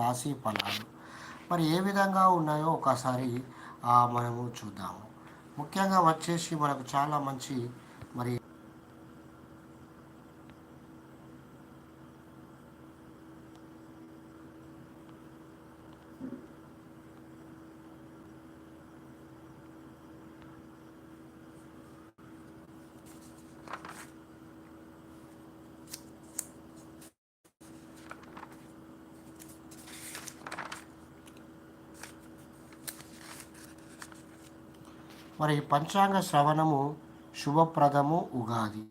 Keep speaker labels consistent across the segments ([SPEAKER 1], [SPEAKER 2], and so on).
[SPEAKER 1] రాశి ఫలాలు. మరి ఏ విధంగా ఉన్నాయో ఒకసారి మనము చూద్దాము. ముఖ్యంగా వచ్చేసి మనకు చాలా మంచి మరి మరి పంచాంగ శ్రవణము శుభప్రదము ఉగాది.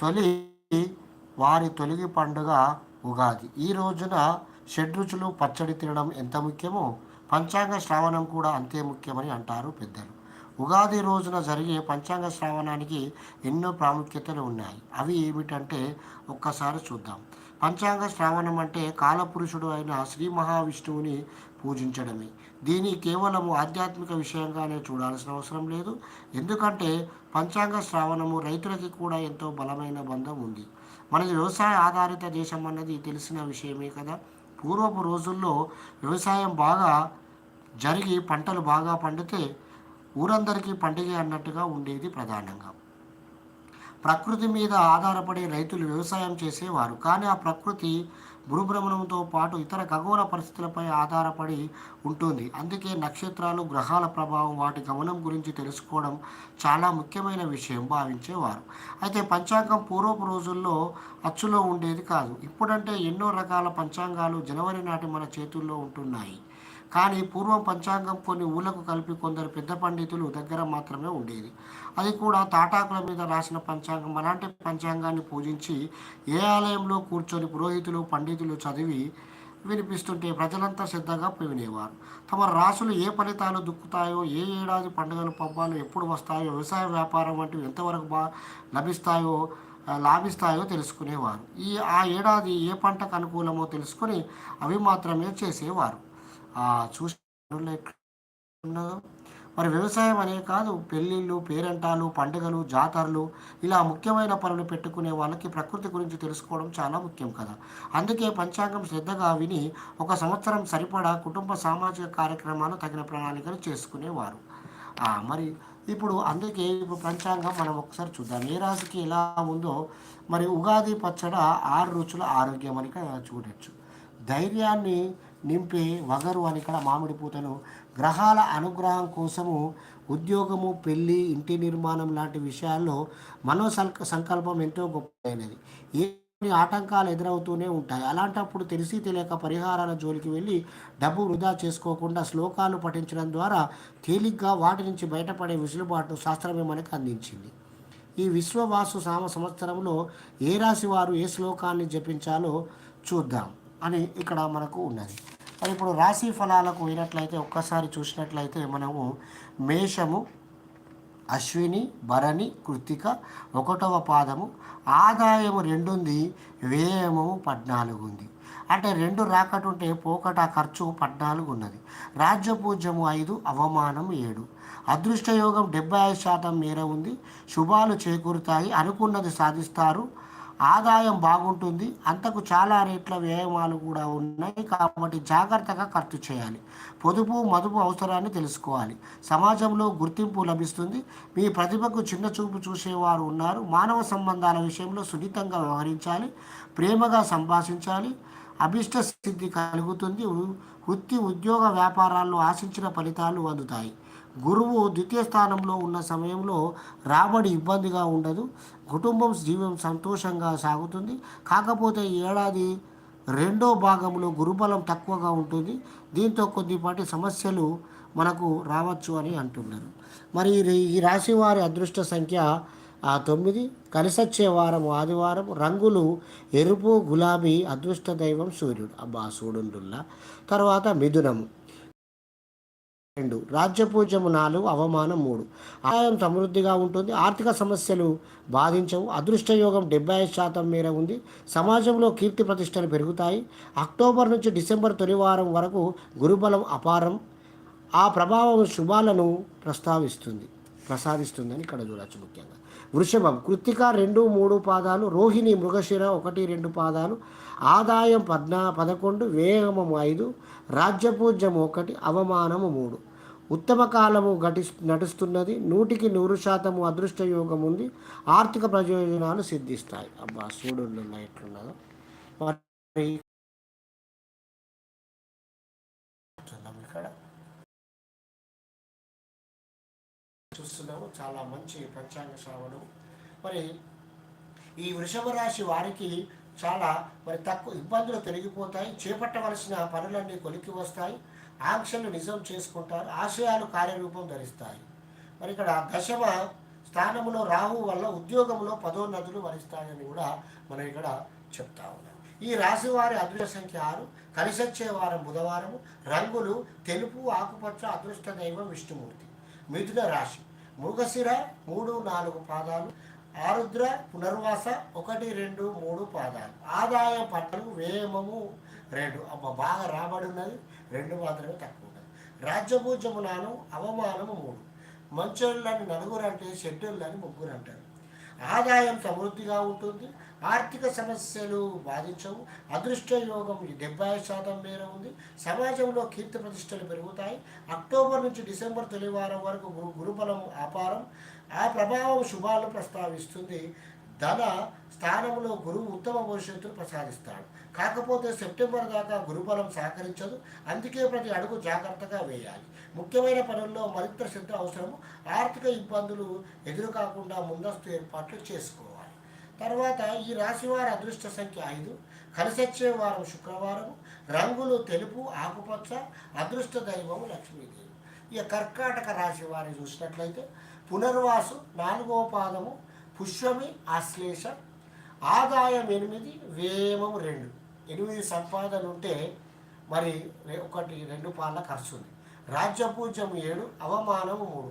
[SPEAKER 1] తొలి వారి తొలిగి పండుగ ఉగాది. ఈ రోజున షడ్రుచులు పచ్చడి తినడం ఎంత ముఖ్యమో పంచాంగ శ్రావణం కూడా అంతే ముఖ్యమని అంటారు పెద్దలు. ఉగాది రోజున జరిగే పంచాంగ శ్రావణానికి ఎన్నో ప్రాముఖ్యతలు ఉన్నాయి. అవి ఏమిటంటే ఒక్కసారి చూద్దాం. పంచాంగ శ్రావణం అంటే కాలపురుషుడు అయిన శ్రీ మహావిష్ణువుని పూజించడమే. దీన్ని కేవలము ఆధ్యాత్మిక విషయంగానే చూడాల్సిన అవసరం లేదు. ఎందుకంటే పంచాంగ శ్రావణము రైతులకి కూడా ఎంతో బలమైన బంధం ఉంది. మనది వ్యవసాయ ఆధారిత దేశం అన్నది తెలిసిన విషయమే కదా. పూర్వపు రోజుల్లో వ్యవసాయం బాగా జరిగి పంటలు బాగా పండితే ఊరందరికీ పండుగ అన్నట్టుగా ఉండేది ప్రధానంగా. ప్రకృతి మీద ఆధారపడి రైతులు వ్యవసాయం చేసేవారు. కానీ ఆ ప్రకృతి భూభ్రమణంతో పాటు ఇతర ఖగోళ పరిస్థితులపై ఆధారపడి ఉంటుంది. అందుకే నక్షత్రాలు గ్రహాల ప్రభావం వాటి గమనం గురించి తెలుసుకోవడం చాలా ముఖ్యమైన విషయం భావించేవారు. అయితే పంచాంగం పూర్వపు రోజుల్లో అచ్చులో ఉండేది కాదు. ఇప్పుడంటే ఎన్నో రకాల పంచాంగాలు జనవరి నాటి మన చేతుల్లో ఉంటున్నాయి. కానీ పూర్వం పంచాంగం కొన్ని ఊళ్ళకు కలిపి కొందరు పెద్ద పండితులు దగ్గర మాత్రమే ఉండేది. అది కూడా తాటాకుల మీద రాసిన పంచాంగం. అలాంటి పంచాంగాన్ని పూజించి ఏ ఆలయంలో కూర్చొని పురోహితులు పండితులు చదివి వినిపిస్తుంటే ప్రజలంతా శ్రద్ధగా వినేవారు తమ రాసులు ఏ ఫలితాలు దుక్కుతాయో ఏ ఏడాది పండుగలు పబ్బాలు ఎప్పుడు వస్తాయో వ్యవసాయ వ్యాపారం వంటివి ఎంతవరకు బా లభిస్తాయో లాభిస్తాయో తెలుసుకునేవారు. ఈ ఆ ఏడాది ఏ పంటకు అనుకూలమో తెలుసుకొని అవి మాత్రమే చేసేవారు. ఆ ఉన్నదో మరి వ్యవసాయం అనే కాదు పెళ్ళిళ్ళు పేరంటాలు పండుగలు జాతరలు ఇలా ముఖ్యమైన పనులు పెట్టుకునే వాళ్ళకి ప్రకృతి గురించి తెలుసుకోవడం చాలా ముఖ్యం కదా. అందుకే పంచాంగం శ్రద్ధగా విని ఒక సంవత్సరం సరిపడా కుటుంబ సామాజిక కార్యక్రమాలు తగిన ప్రణాళికలు చేసుకునేవారు. మరి ఇప్పుడు అందుకే ఇప్పుడు పంచాంగం మనం ఒకసారి చూద్దాం. ఏ రాశికి ఎలా ఉందో మరి ఉగాది పచ్చడ ఆరు రుచుల ఆరోగ్యం అని చూడొచ్చు. ధైర్యాన్ని నింపే వగరు అని ఇక్కడ మామిడి పూతను. గ్రహాల అనుగ్రహం కోసము ఉద్యోగము పెళ్ళి ఇంటి నిర్మాణం లాంటి విషయాల్లో మనో సంక సంకల్పం ఎంతో గొప్పైనది ఏ ఆటంకాలు ఎదురవుతూనే ఉంటాయి. అలాంటప్పుడు తెలిసి తెలియక పరిహారాల జోలికి వెళ్ళి డబ్బు వృధా చేసుకోకుండా శ్లోకాలు పఠించడం ద్వారా తేలిగ్గా వాటి నుంచి బయటపడే విసులుబాటు శాస్త్రమే మనకు అందించింది. ఈ విశ్వవాసు సామ సంవత్సరంలో ఏ రాశి వారు ఏ శ్లోకాన్ని జపించాలో చూద్దాం అని ఇక్కడ మనకు ఉన్నది. మరి ఇప్పుడు రాశి ఫలాలకు పోయినట్లయితే ఒక్కసారి చూసినట్లయితే మనము మేషము అశ్విని భరణి కృత్తిక ఒకటవ పాదము ఆదాయము రెండుంది వ్యయము పద్నాలుగు ఉంది అంటే రెండు రాకటుంటే పోకట ఖర్చు పద్నాలుగు ఉన్నది రాజ్యపూజ్యము ఐదు అవమానం ఏడు. అదృష్టయోగం డెబ్బై ఐదు శాతం మేర ఉంది. శుభాలు చేకూరుతాయి అనుకున్నది సాధిస్తారు. ఆదాయం బాగుంటుంది అంతకు చాలా రేట్ల వ్యయమాలు కూడా ఉన్నాయి కాబట్టి జాగ్రత్తగా ఖర్చు చేయాలి. పొదుపు మదుపు అవసరాన్ని తెలుసుకోవాలి. సమాజంలో గుర్తింపు లభిస్తుంది. మీ ప్రతిభకు చిన్న చూపు చూసేవారు ఉన్నారు. మానవ సంబంధాల విషయంలో సున్నితంగా వ్యవహరించాలి. ప్రేమగా సంభాషించాలి. అభిష్ట సిద్ధి కలుగుతుంది. వృత్తి ఉద్యోగ వ్యాపారాల్లో ఆశించిన ఫలితాలు అందుతాయి. గురువు ద్వితీయ స్థానంలో ఉన్న సమయంలో రాబడి ఇబ్బందిగా ఉండదు. కుటుంబం జీవం సంతోషంగా సాగుతుంది. కాకపోతే ఈ ఏడాది రెండో భాగంలో గురుబలం తక్కువగా ఉంటుంది. దీంతో కొద్దిపాటి సమస్యలు మనకు రావచ్చు అని అంటున్నారు. మరి ఈ రాశి వారి అదృష్ట సంఖ్య తొమ్మిది. కలిసొచ్చే వారం ఆదివారం. రంగులు ఎరుపు గులాబీ అదృష్ట దైవం సూర్యుడు. అబ్బా సూడుండుల్లా. తర్వాత మిథునము. రెండు. రాజ్యపూజ్యము నాలుగు అవమానం మూడు. ఆదాయం సమృద్ధిగా ఉంటుంది. ఆర్థిక సమస్యలు బాధించవు. అదృష్టయోగం డెబ్బై ఐదు శాతం మేర ఉంది. సమాజంలో కీర్తి ప్రతిష్టలు పెరుగుతాయి. అక్టోబర్ నుంచి డిసెంబర్ తొలి వారం వరకు గురుబలం అపారం. ఆ ప్రభావం శుభాలను ప్రస్తావిస్తుంది. ప్రసాదిస్తుందని ఇక్కడ చూడవచ్చు ముఖ్యంగా. వృషభం కృత్తిక రెండు మూడు పాదాలు. రోహిణి మృగశిర ఒకటి రెండు పాదాలు. ఆదాయం పద్నా పదకొండు వేగమం ఐదు. రాజ్యపూజ్యం ఒకటి అవమానము మూడు. ఉత్తమ కాలము గటి నడుస్తున్నది నూటికి నూరు శాతము అదృష్ట యోగం ఉంది ఆర్థిక ప్రయోజనాలు సిద్ధిస్తాయి. అబ్బా సూడున్నా ఎట్లున్నదో మరి ఇక్కడ. చూస్తున్నాము చాలా మంచి పంచాంగ శ్రావణం. మరి ఈ వృషభ రాశి వారికి చాలా మరి తక్కువ ఇబ్బందులు తొలగిపోతాయి. చేపట్టవలసిన పనులన్నీ కొలికి వస్తాయి. ఆంక్షలు నిజం చేసుకుంటారు. ఆశయాలు కార్యరూపం ధరిస్తాయి. మరి ఇక్కడ దశమ స్థానంలో రాహు వల్ల ఉద్యోగంలో పదోన్నతులు వరిస్తాయని కూడా మనం ఇక్కడ చెప్తా ఉన్నాం. ఈ రాశి వారి అదృష్ట సంఖ్య ఆరు. కలిసొచ్చే వారం బుధవారం రంగులు తెలుపు ఆకుపచ్చ అదృష్ట దైవం విష్ణుమూర్తి. మిథున రాశి. మృగశిర మూడు నాలుగు పాదాలు. ఆరుద్ర పునర్వాస ఒకటి రెండు మూడు పాదాలు. ఆదాయం పట్టలు వేమము రెండు. అమ్మ బాగా రాబడి ఉన్నది. రెండు మాత్రమే తక్కువ ఉన్నది. రాజ్యపూజ్యము అవమానము మూడు. మంచోళ్ళని నలుగురు అంటే షెడ్యూళ్ళని ముగ్గురు అంటారు. ఆదాయం సమృద్ధిగా ఉంటుంది. ఆర్థిక సమస్యలు బాధించవు. అదృష్ట యోగం డెబ్బై శాతం మేర ఉంది. సమాజంలో కీర్తి ప్రతిష్టలు పెరుగుతాయి. అక్టోబర్ నుంచి డిసెంబర్ తొలి వారం వరకు గురు గురుబలం అపారం. ఆ ప్రభావం శుభాలు ప్రస్తావిస్తుంది. ధన స్థానంలో గురువు ఉత్తమ భవిష్యత్తును ప్రసాదిస్తాడు. కాకపోతే సెప్టెంబర్ దాకా గురుబలం సహకరించదు. అందుకే ప్రతి అడుగు జాగ్రత్తగా వేయాలి. ముఖ్యమైన పనుల్లో మరింత శ్రద్ధ అవసరము. ఆర్థిక ఇబ్బందులు ఎదురు కాకుండా ముందస్తు ఏర్పాట్లు చేసుకోవాలి. తర్వాత ఈ రాశివారి అదృష్ట సంఖ్య ఐదు. కలిసొచ్చే వారం శుక్రవారం రంగులు తెలుపు ఆకుపచ్చ అదృష్ట దైవము లక్ష్మీదేవి. ఇక కర్కాటక రాశి వారి చూసినట్లయితే పునర్వాసు నాలుగో పాదము పుష్యమి ఆశ్లేష ఆదాయం ఎనిమిది వేమము రెండు. ఎనిమిది సంపాదన ఉంటే మరి ఒకటి రెండు పాల ఖర్చు ఉంది రాజ్యపూజ్యం ఏడు అవమానము మూడు.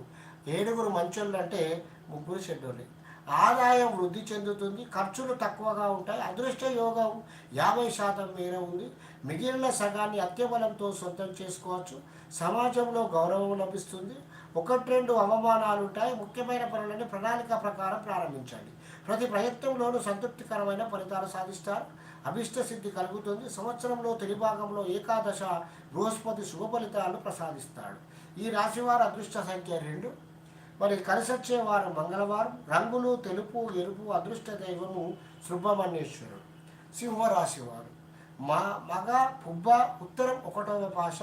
[SPEAKER 1] ఏడుగురు మంచోళ్ళు అంటే ముగ్గురు షెడ్యూల్ ఆదాయం వృద్ధి చెందుతుంది ఖర్చులు తక్కువగా ఉంటాయి అదృష్ట యోగం యాభై శాతం మేర ఉంది. మిగిలిన సగాన్ని అత్యబలంతో సొంతం చేసుకోవచ్చు. సమాజంలో గౌరవం లభిస్తుంది. ఒకటి రెండు అవమానాలు ఉంటాయి. ముఖ్యమైన పనులని ప్రణాళిక ప్రకారం ప్రారంభించండి. ప్రతి ప్రయత్నంలోనూ సంతృప్తికరమైన ఫలితాలు సాధిస్తారు. అభిష్ట సిద్ధి కలుగుతుంది. సంవత్సరంలో తొలి భాగంలో ఏకాదశ బృహస్పతి శుభ ఫలితాలను ప్రసాదిస్తాడు ఈ రాశివారి అదృష్ట సంఖ్య రెండు. మరి కలిసొచ్చేవారం మంగళవారం రంగులు తెలుపు ఎరుపు అదృష్ట దైవము సుబ్రహ్మణ్యేశ్వరుడు సింహరాశి వారు మా మగ పుబ్బ ఉత్తరం ఒకటవ భాష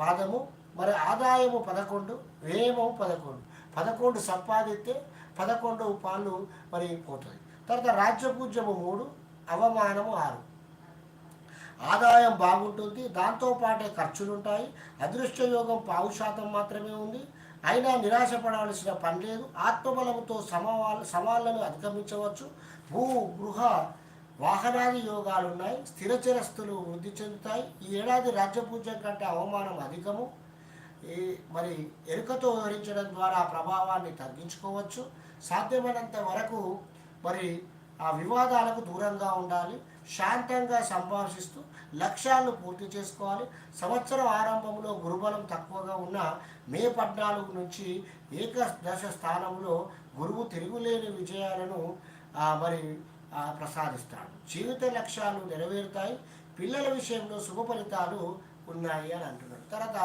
[SPEAKER 1] పాదము మరి ఆదాయము పదకొండు వ్యయము పదకొండు. పదకొండు సంపాదిస్తే పదకొండు పాలు మరి పోతుంది తర్వాత రాజ్యపూజ్యము మూడు అవమానము ఆరు. ఆదాయం బాగుంటుంది దాంతోపాటే ఖర్చులు ఉంటాయి అదృష్ట యోగం పావు శాతం మాత్రమే ఉంది. అయినా నిరాశపడవలసిన పని లేదు. ఆత్మబలంతో సమవా సవాళ్ళను అధిగమించవచ్చు. భూ గృహ వాహనాది యోగాలు ఉన్నాయి స్థిరచరస్తులు వృద్ధి చెందుతాయి. ఈ ఏడాది రాజ్యపూజ్యం కంటే అవమానం అధికము. ఈ మరి ఎరుకతో వివరించడం ద్వారా ప్రభావాన్ని తగ్గించుకోవచ్చు. సాధ్యమైనంత వరకు మరి ఆ వివాదాలకు దూరంగా ఉండాలి. శాంతంగా సంభాషిస్తూ లక్ష్యాలను పూర్తి చేసుకోవాలి. సంవత్సరం ఆరంభంలో గురుబలం తక్కువగా ఉన్న మే పద్నాలుగు నుంచి ఏకదశ స్థానంలో గురువు తిరుగులేని విజయాలను మరి ప్రసాదిస్తాడు. జీవిత లక్ష్యాలు నెరవేరుతాయి. పిల్లల విషయంలో శుభ ఫలితాలు ఉన్నాయి అని అంటున్నాడు. తర్వాత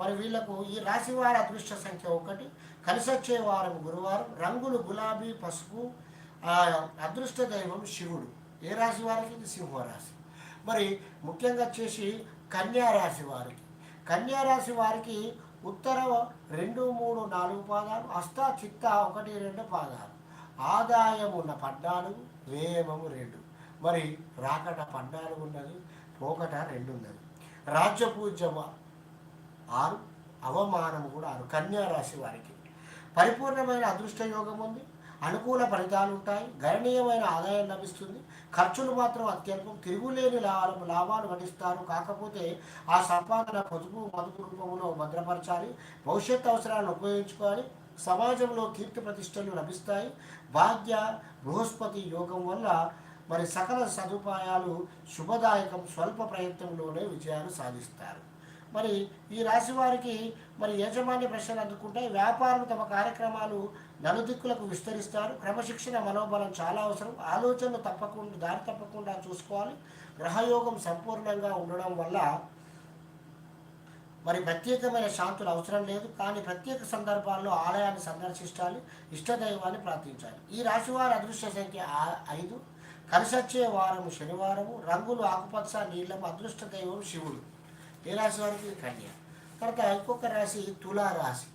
[SPEAKER 1] మరి వీళ్ళకు ఈ రాశి వారి అదృష్ట సంఖ్య ఒకటి. కలిసొచ్చే వారం గురువారం. రంగులు గులాబీ పసుపు అదృష్ట దైవం శివుడు. ఏ రాశి వారికి ఇది సింహరాశి మరి ముఖ్యంగా వచ్చేసి కన్యారాశి వారికి. కన్యారాశి వారికి ఉత్తర రెండు మూడు నాలుగు పాదాలు అష్ట చిత్త ఒకటి రెండు పాదాలు. ఆదాయం ఉన్న పద్నాలుగు వేమము రెండు. మరి రాకట పద్నాలుగు ఉన్నది పోకట రెండు ఉన్నది. రాజ్యపూజ్యమ ఆరు అవమానం కూడా ఆరు. కన్యారాశి వారికి. పరిపూర్ణమైన అదృష్ట యోగం ఉంది. అనుకూల ఫలితాలు ఉంటాయి. గణనీయమైన ఆదాయం లభిస్తుంది. ఖర్చులు మాత్రం అత్యల్పం. తిరుగులేని లాభాలు లాభాలు గడిస్తారు కాకపోతే ఆ సంపాదన పొదుపు మదుపు రూపంలో భద్రపరచాలి. భవిష్యత్ అవసరాలను ఉపయోగించుకోవాలి. సమాజంలో కీర్తి ప్రతిష్టలు లభిస్తాయి. భాగ్య బృహస్పతి యోగం వల్ల మరి సకల సదుపాయాలు శుభదాయకం. స్వల్ప ప్రయత్నంలోనే విజయాలు సాధిస్తారు. మరి ఈ రాశి వారికి మరి యాజమాన్య ప్రశ్నలు అందుకుంటే వ్యాపారం తమ కార్యక్రమాలు నలుదిక్కులకు విస్తరిస్తారు. క్రమశిక్షణ మనోబలం చాలా అవసరం. ఆలోచనలు తప్పకుండా దారి తప్పకుండా చూసుకోవాలి. గ్రహయోగం సంపూర్ణంగా ఉండడం వల్ల మరి ప్రత్యేకమైన శాంతులు అవసరం లేదు. కానీ ప్రత్యేక సందర్భాల్లో ఆలయాన్ని సందర్శించాలి. ఇష్టదైవాన్ని ప్రార్థించాలి. ఈ రాశివారి అదృష్ట సంఖ్య ఐదు. కలిసొచ్చే వారము శనివారము. రంగులు ఆకుపచ్చ నీళ్ళము అదృష్ట దైవం శివుడు. ఏ రాశి వారికి కన్య. తర్వాత ఇంకొక రాశి తులారాశి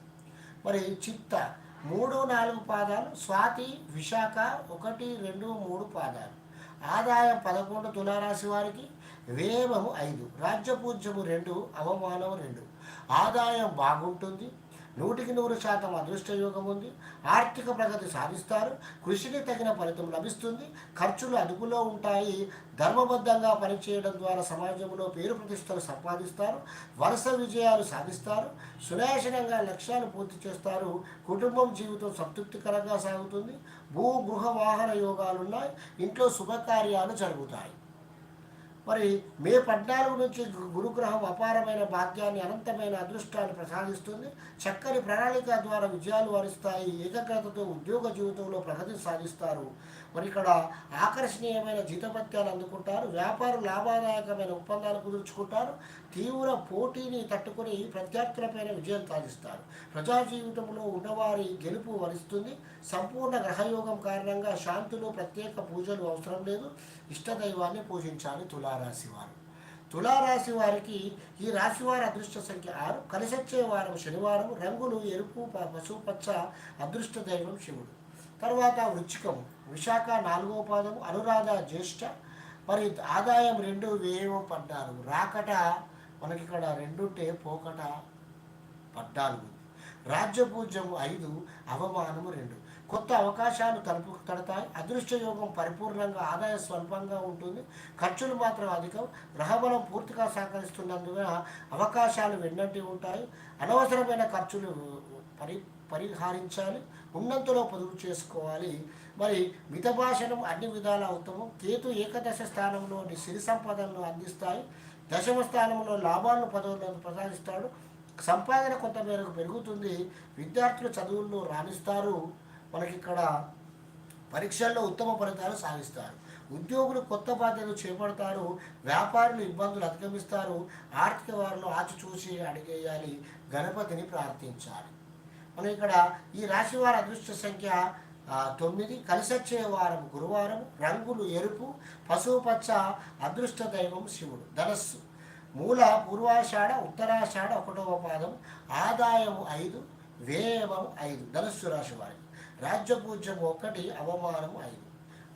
[SPEAKER 1] మరి చిత్త. మూడు నాలుగు పాదాలు. స్వాతి విశాఖ ఒకటి రెండు మూడు పాదాలు. ఆదాయం పదకొండు తులారాశి వారికి. వ్యయము ఐదు. రాజ్యపూజ్యము రెండు. అవమానం రెండు. ఆదాయం బాగుంటుంది. నూటికి నూరు శాతం అదృష్ట యోగం ఉంది. ఆర్థిక ప్రగతి సాధిస్తారు. కృషికి తగిన ఫలితం లభిస్తుంది. ఖర్చులు అదుపులో ఉంటాయి. ధర్మబద్ధంగా పనిచేయడం ద్వారా సమాజంలో పేరు ప్రతిష్టలు సంపాదిస్తారు. వరుస విజయాలు సాధిస్తారు. సునాశనంగా లక్ష్యాలు పూర్తి చేస్తారు. కుటుంబం జీవితం సంతృప్తికరంగా సాగుతుంది. భూ గృహ వాహన యోగాలు ఉన్నాయి ఇంట్లో శుభకార్యాలు జరుగుతాయి. మరి మే పద్నాలుగు నుంచి గురుగ్రహం అపారమైన భాగ్యాన్ని అనంతమైన అదృష్టాన్ని ప్రసాదిస్తుంది. చక్కని ప్రణాళిక ద్వారా విజయాలు వరిస్తాయి. ఏకాగ్రతతో ఉద్యోగ జీవితంలో ప్రగతి సాధిస్తారు. మరి ఇక్కడ ఆకర్షణీయమైన జీతపత్యాలు అందుకుంటారు. వ్యాపార లాభదాయకమైన ఒప్పందాలు కుదుర్చుకుంటారు. తీవ్ర పోటీని తట్టుకుని ప్రత్యర్థులపైన విజయం సాధిస్తారు. ప్రజా జీవితంలో ఉన్నవారి గెలుపు వరిస్తుంది. సంపూర్ణ గ్రహయోగం కారణంగా శాంతులు ప్రత్యేక పూజలు అవసరం లేదు. ఇష్టదైవాన్ని పూజించాలి తులారాశి వారు. తులారాశి వారికి ఈ రాశి వారి అదృష్ట సంఖ్య ఆరు. కలిసొచ్చే వారం శనివారం రంగులు ఎరుపు ప- పసుపు పచ్చ అదృష్ట దైవం శివుడు. తర్వాత వృచ్చికము విశాఖ నాలుగో పాదము అనురాధ జ్యేష్ఠ మరి ఆదాయం రెండు వ్యయం పడ్డారు రాకట మనకి ఇక్కడ రెండుంటే పోకట పద్నాలుగు. రాజ్యపూజ్యము ఐదు అవమానము రెండు. కొత్త అవకాశాలు తలుపు తడతాయి అదృష్ట యోగం పరిపూర్ణంగా ఆదాయ స్వల్పంగా ఉంటుంది. ఖర్చులు మాత్రం అధికం. గ్రహబలం పూర్తిగా సహకరిస్తున్నందున అవకాశాలు వెన్నంటి ఉంటాయి. అనవసరమైన ఖర్చులు పరి పరిహారించాలి. ఉన్నంతలో పొదుపు చేసుకోవాలి. మరి మితభాషణం అన్ని విధాల ఉత్తమం. కేతు ఏకదశ స్థానంలోని సిరి సంపదలను అందిస్తాయి. దశమ స్థానంలో లాభాలను పదవులను ప్రసాదిస్తాడు. సంపాదన కొంత మేరకు పెరుగుతుంది. విద్యార్థులు చదువుల్లో రాణిస్తారు. మనకి ఇక్కడ పరీక్షల్లో ఉత్తమ ఫలితాలు సాధిస్తారు. ఉద్యోగులు కొత్త బాధ్యతలు చేపడతారు వ్యాపారులు ఇబ్బందులు అధిగమిస్తారు ఆర్థిక వారిలో ఆచి చూసి అడిగేయాలి గణపతిని ప్రార్థించాలి. మనం ఇక్కడ ఈ రాశి వారి అదృష్ట సంఖ్య తొమ్మిది కలిసొచ్చే వారం గురువారం రంగులు ఎరుపు పసుపు పచ్చ అదృష్ట దైవం శివుడు ధనస్సు. మూల పూర్వాషాఢ ఉత్తరాషాఢ ఒకటవ పాదం ఆదాయము ఐదు వ్యయము ఐదు ధనస్సు రాశి వారికి. రాజ్యపూజ్యం ఒక్కటి అవమానం ఐదు.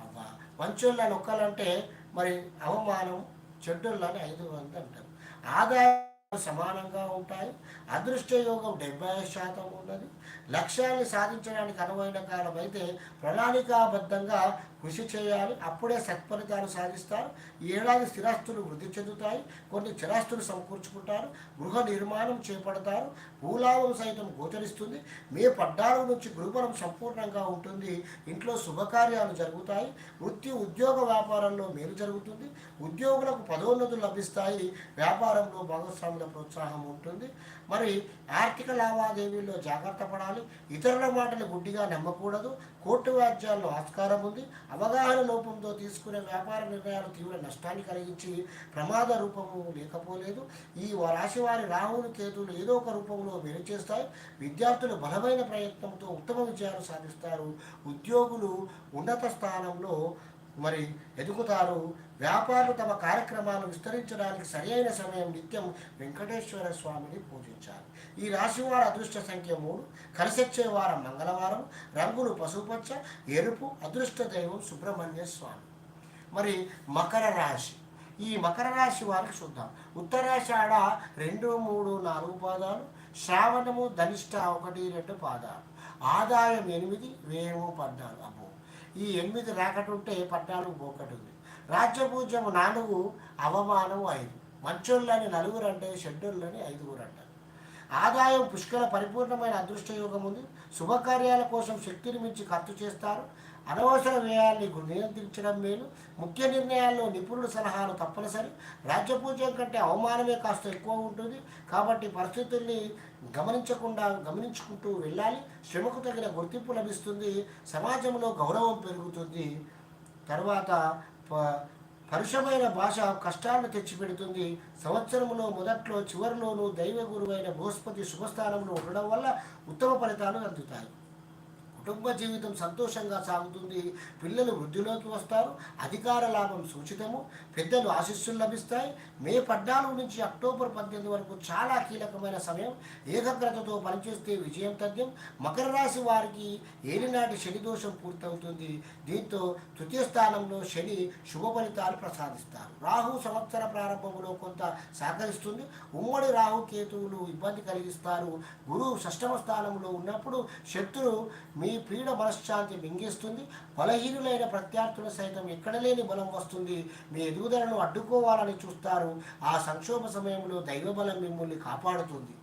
[SPEAKER 1] అబ్బా మంచోళ్ళని ఒక్కలంటే మరి అవమానం చెడ్డోళ్ళని ఐదు మంది అంటారు. ఆదాయం సమానంగా ఉంటాయి అదృష్ట యోగం డెబ్బై శాతం ఉన్నది. లక్ష్యాన్ని సాధించడానికి అనువైన కాలం అయితే ప్రణాళికాబద్ధంగా కృషి చేయాలి. అప్పుడే సత్ఫలితాలు సాధిస్తారు. ఈ ఏడాది స్థిరాస్తులు వృద్ధి చెందుతాయి. కొన్ని చిరాస్తులు సమకూర్చుకుంటారు. గృహ నిర్మాణం చేపడతారు. భూలాభం సైతం గోచరిస్తుంది. మే పద్నాలుగు నుంచి గురుబలం సంపూర్ణంగా ఉంటుంది. ఇంట్లో శుభకార్యాలు జరుగుతాయి. వృత్తి ఉద్యోగ వ్యాపారంలో మేలు జరుగుతుంది. ఉద్యోగులకు పదోన్నతులు లభిస్తాయి. వ్యాపారంలో భాగస్వాముల ప్రోత్సాహం ఉంటుంది. మరి ఆర్థిక లావాదేవీల్లో జాగ్రత్త పడాలి. ఇతరుల మాటలు గుడ్డిగా నమ్మకూడదు. కోర్టు వ్యాజ్యాల్లో ఆస్కారం ఉంది. అవగాహన లోపంతో తీసుకునే వ్యాపార నిర్ణయాలు తీవ్ర నష్టాన్ని కలిగించి ప్రమాద రూపము లేకపోలేదు. ఈ రాశి వారి రాహులు కేతులు ఏదో ఒక రూపంలో మేలు చేస్తాయి విద్యార్థులు బలమైన ప్రయత్నంతో ఉత్తమ విజయాలు సాధిస్తారు. ఉద్యోగులు ఉన్నత స్థానంలో మరి ఎదుగుతారు. వ్యాపారులు తమ కార్యక్రమాలను విస్తరించడానికి సరైన సమయం నిత్యం వెంకటేశ్వర స్వామిని పూజించాలి. ఈ రాశి వారి అదృష్ట సంఖ్య మూడు. కలిసొచ్చే వారం మంగళవారం. రంగులు పసుపచ్చ ఎరుపు అదృష్ట దైవం సుబ్రహ్మణ్య స్వామి. మరి మకర రాశి. ఈ మకర రాశి వారికి చూద్దాం. ఉత్తరాషాఢ రెండు మూడు నాలుగు పాదాలు. శ్రావణము ధనిష్ట ఒకటి రెండు పాదాలు. ఆదాయం ఎనిమిది వ్యయము పద్నాలుగు. ఈ ఎనిమిది రాకటుంటే పద్నాలుగు పోకటి ఉంది రాజ్యపూజ్యము నాలుగు అవమానము ఐదు. మంచోళ్ళని నలుగురు అంటే షెడ్యూళ్ళని ఐదుగురు అంటారు. ఆదాయం పుష్కల పరిపూర్ణమైన అదృష్ట యోగం ఉంది శుభకార్యాల కోసం శక్తిని మించి ఖర్చు చేస్తారు. అనవసర వ్యయాల్ని నియంత్రించడం మేలు. ముఖ్య నిర్ణయాల్లో నిపుణుల సలహాలు తప్పనిసరి. రాజ్యపూజ్యం కంటే అవమానమే కాస్త ఎక్కువ ఉంటుంది. కాబట్టి పరిస్థితుల్ని గమనించకుండా గమనించుకుంటూ వెళ్ళాలి. శ్రమకు తగిన గుర్తింపు లభిస్తుంది. సమాజంలో గౌరవం పెరుగుతుంది. తర్వాత ప- పరుషమైన భాష కష్టాలను తెచ్చిపెడుతుంది. సంవత్సరంలో మొదట్లో చివరిలోనూ దైవ గురువైన బృహస్పతి శుభస్థానంలో ఉండడం వల్ల ఉత్తమ ఫలితాలు అందుతాయి. కుటుంబ జీవితం సంతోషంగా సాగుతుంది. పిల్లలు వృద్ధిలోకి వస్తారు. అధికార లాభం సూచితము. పెద్దలు ఆశీస్సులు లభిస్తాయి. మే పద్నాలుగు నుంచి అక్టోబర్ పద్దెనిమిది వరకు చాలా కీలకమైన సమయం. ఏకాగ్రతతో పనిచేస్తే విజయం తథ్యం మకర రాశి వారికి ఏలినాటి శని దోషం పూర్తవుతుంది. దీంతో తృతీయ స్థానంలో శని శుభ ఫలితాలు ప్రసాదిస్తారు. రాహు సంవత్సర ప్రారంభంలో కొంత సహకరిస్తుంది. ఉమ్మడి రాహు కేతువులు ఇబ్బంది కలిగిస్తారు. గురువు షష్టమ స్థానంలో ఉన్నప్పుడు శత్రువు మీ పీడ మనశ్శాంతి మింగిస్తుంది. బలహీనులైన ప్రత్యర్థులు సైతం ఎక్కడ లేని బలం వస్తుంది. మీ ఎదుగుదలను అడ్డుకోవాలని చూస్తారు. ఆ సంక్షోభ సమయంలో దైవబలం మిమ్మల్ని కాపాడుతుంది.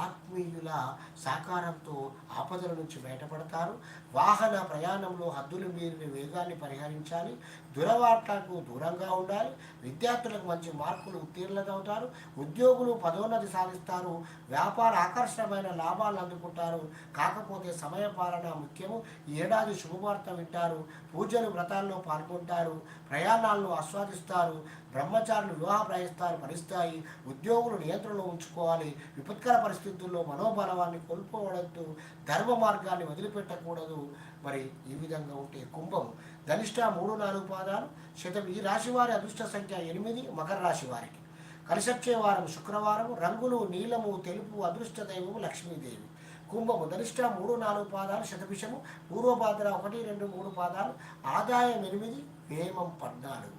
[SPEAKER 1] ఆత్మీయుల సహకారంతో ఆపదల నుంచి బయటపడతారు. వాహన ప్రయాణంలో హద్దులు మీరిన వేగాన్ని పరిహరించాలి. దురవాట్లకు దూరంగా ఉండాలి. విద్యార్థులకు మంచి మార్కులు ఉత్తీర్ణతవుతారు ఉద్యోగులు పదోన్నతి సాధిస్తారు. వ్యాపార ఆకర్షణమైన లాభాలు అందుకుంటారు. కాకపోతే సమయ పాలన ముఖ్యము. ఏడాది శుభవార్త వింటారు. పూజలు వ్రతాల్లో పాల్గొంటారు. ప్రయాణాలను ఆస్వాదిస్తారు. బ్రహ్మచారులు వివాహ ప్రయత్నాలు భరిస్తాయి ఉద్యోగులు నియంత్రణలో ఉంచుకోవాలి. విపత్కర పరిస్థితుల్లో మనోబలవాన్ని కోల్పోవడంతో ధర్మ మార్గాన్ని వదిలిపెట్టకూడదు. మరి ఈ విధంగా ఉంటే కుంభం ధనిష్ట మూడు నాలుగు పాదాలు శతం ఈ రాశి వారి అదృష్ట సంఖ్య ఎనిమిది మకర రాశి వారికి. కలిసొచ్చే వారం శుక్రవారం రంగులు నీలము తెలుపు అదృష్ట దైవము లక్ష్మీదేవి. కుంభము ధనిష్ట మూడు నాలుగు పాదాలు శతభిషము పూర్వభాద్ర ఒకటి రెండు మూడు పాదాలు ఆదాయం ఎనిమిది వేమం పద్నాలుగు.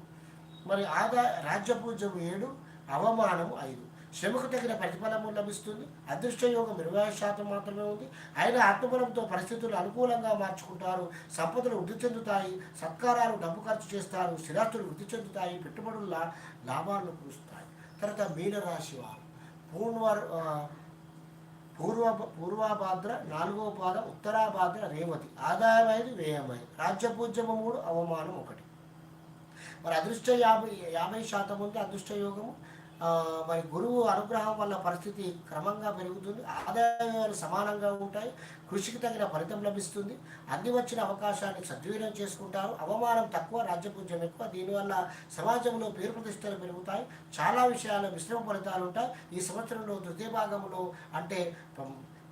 [SPEAKER 1] మరి ఆదాయ రాజ్యపూజ్యం ఏడు అవమానము ఐదు. శ్రమకు తగిన ప్రతిఫలము లభిస్తుంది. అదృష్ట యోగం ఇరవై శాతం మాత్రమే ఉంది. అయినా ఆత్మబలంతో పరిస్థితులు అనుకూలంగా మార్చుకుంటారు. సంపదలు వృద్ధి చెందుతాయి. సత్కారాలు డబ్బు ఖర్చు చేస్తారు. స్థిరాస్తులు వృద్ధి చెందుతాయి. పెట్టుబడుల లాభాలను కురుస్తాయి. తర్వాత మీనరాశి వారు. పూర్వ పూర్వ పూర్వాభాద్ర నాలుగవ పాదం ఉత్తరాభాద్ర రేవతి. ఆదాయం ఐదు వ్యయం ఐదు రాజ్యపూజ్యము మూడు అవమానం ఒకటి. మరి అదృష్ట యాభై యాభై శాతం ఉంది. అదృష్ట యోగము. మరి గురువు అనుగ్రహం వల్ల పరిస్థితి క్రమంగా పెరుగుతుంది ఆదాయాలు సమానంగా ఉంటాయి కృషికి తగిన ఫలితం లభిస్తుంది. అంది వచ్చిన అవకాశాన్ని సద్వినియోగం చేసుకుంటారు. అవమానం తక్కువ రాజ్యపూజ్యం ఎక్కువ. దీనివల్ల సమాజంలో పేరు ప్రతిష్టలు పెరుగుతాయి. చాలా విషయాలు మిశ్రమ ఫలితాలు ఉంటాయి. ఈ సంవత్సరంలో తృతీయ భాగంలో అంటే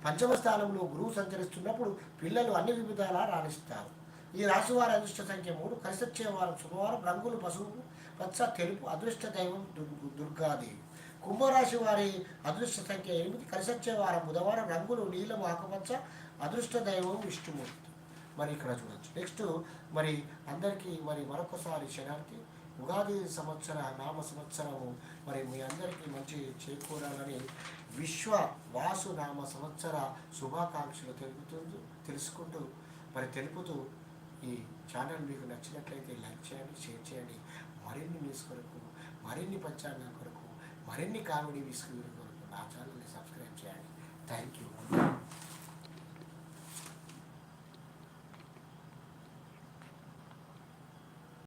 [SPEAKER 1] పంచమ స్థానంలో గురువు సంచరిస్తున్నప్పుడు పిల్లలు అన్ని వివిధాలా రాణిస్తారు. ఈ రాశివారి అదృష్ట సంఖ్య మూడు. కలిసొచ్చే వారం శుభవారం రంగులు పసుపు పచ్చ తెలుపు అదృష్ట దైవం దుర్గు దుర్గాదేవి కుంభరాశి వారి అదృష్ట సంఖ్య ఎనిమిది. కలిసొచ్చే వారం బుధవారం రంగులు నీలం ఆకుపచ్చ అదృష్ట దైవం విష్ణుమూర్తి. మరి ఇక్కడ చూడొచ్చు. నెక్స్ట్ మరి అందరికీ మరి మరొకసారి శనార్థి ఉగాది సంవత్సర నామ సంవత్సరము మరి మీ అందరికీ మంచి చేకూరాలని విశ్వ వాసు నామ సంవత్సర శుభాకాంక్షలు తెలుపుతూ తెలుసుకుంటూ మరి తెలుపుతూ ఈ ఛానల్ మీకు నచ్చినట్లయితే లైక్ చేయండి షేర్ చేయండి. మరిన్ని న్యూస్ కొరకు మరిన్ని పంచాంగం కొరకు మరిన్ని కామెడీ విసుగు కొరకు నా ఛానల్ని సబ్స్క్రైబ్ చేయండి. Thank you